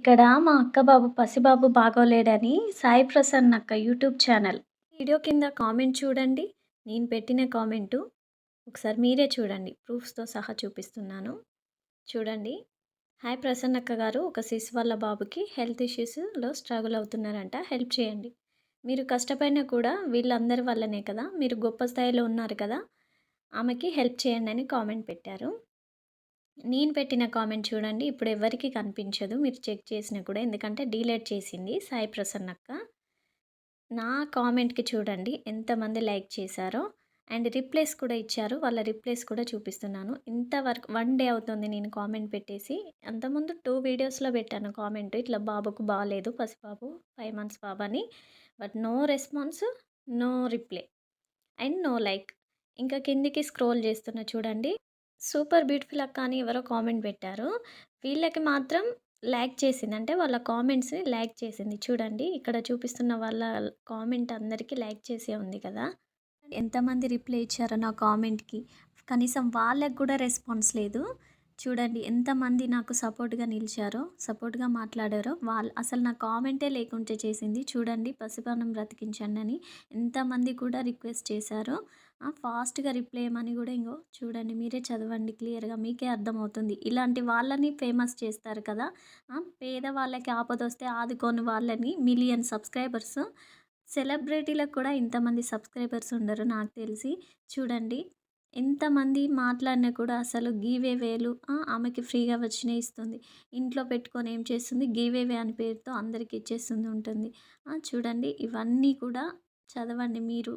ఇక్కడ మా అక్క బాబు పసిబాబు బాగోలేడని సాయి ప్రసన్న అక్క యూట్యూబ్ ఛానల్. వీడియో కింద కామెంట్ చూడండి. నేను పెట్టిన కామెంటు ఒకసారి మీరే చూడండి. ప్రూఫ్స్తో సహా చూపిస్తున్నాను. చూడండి. హాయ్ ప్రసన్న అక్క గారు. ఒక శిశు వాళ్ళ బాబుకి హెల్త్ ఇష్యూస్లో స్ట్రగుల్ అవుతున్నారంట. హెల్ప్ చేయండి. మీరు కష్టపడినా కూడా వీళ్ళందరి వల్లనే కదా. మీరు గొప్ప స్థాయిలో ఉన్నారు కదా. ఆమెకి హెల్ప్ చేయండి అని కామెంట్ పెట్టారు. నేను పెట్టిన కామెంట్ చూడండి. ఇప్పుడు ఎవరికి కనిపించదు. మీరు చెక్ చేసినా కూడా. ఎందుకంటే డీలేట్ చేసింది సాయి ప్రసన్నక్క నా కామెంట్కి చూడండి. ఎంతమంది లైక్ చేశారో. అండ్ రిప్లేస్ కూడా ఇచ్చారు. వాళ్ళ రిప్లేస్ కూడా చూపిస్తున్నాను. ఇంతవరకు వన్ డే అవుతుంది నేను కామెంట్ పెట్టేసి. అంతకుముందు టూ వీడియోస్లో పెట్టాను కామెంట్. ఇట్లా బాబుకు బాగాలేదు పసిబాబు ఫైవ్ మంత్స్ బాబు అని. But no response no reply. And no like. ఇంకా కిందికి స్క్రోల్ చేస్తున్నా చూడండి. సూపర్ బ్యూటిఫుల్ అక్క అని ఎవరో కామెంట్ పెట్టారు. వీళ్ళకి మాత్రం లైక్ చేసింది. అంటే వాళ్ళ కామెంట్స్ని లైక్ చేసింది. చూడండి ఇక్కడ చూపిస్తున్న వాళ్ళ కామెంట్ అందరికీ లైక్ చేసే ఉంది కదా. ఎంతమంది రిప్లై ఇచ్చారో నా కామెంట్కి. కనీసం వాళ్ళకి కూడా రెస్పాన్స్ లేదు. చూడండి ఎంతమంది నాకు సపోర్ట్గా నిలిచారో సపోర్ట్గా మాట్లాడారో వాళ్ళు అసలు నా కామెంటే లేకుంటే చేసింది. చూడండి పసిపానం బ్రతికించండి అని ఎంతమంది కూడా రిక్వెస్ట్ చేశారో. ఫాస్ట్గా రిప్లై ఇవ్వమని కూడా ఇంకో చూడండి మీరే చదవండి క్లియర్గా మీకే అర్థమవుతుంది. ఇలాంటి వాళ్ళని ఫేమస్ చేస్తారు కదా పేద వాళ్ళకి ఆపద వస్తే ఆదుకోని వాళ్ళని మిలియన్ సబ్స్క్రైబర్స్ సెలబ్రిటీలకు కూడా ఇంతమంది సబ్స్క్రైబర్స్ ఉండరు నాకు తెలిసి. చూడండి ఎంతమంది మాట్లాడినా కూడా అసలు గీవే వేలు ఆమెకి ఫ్రీగా వచ్చినే ఇస్తుంది. ఇంట్లో పెట్టుకొని ఏం చేస్తుంది? గీవేవే అని పేరుతో అందరికి ఇచ్చేస్తుంది ఉంటుంది. చూడండి ఇవన్నీ కూడా చదవండి మీరు.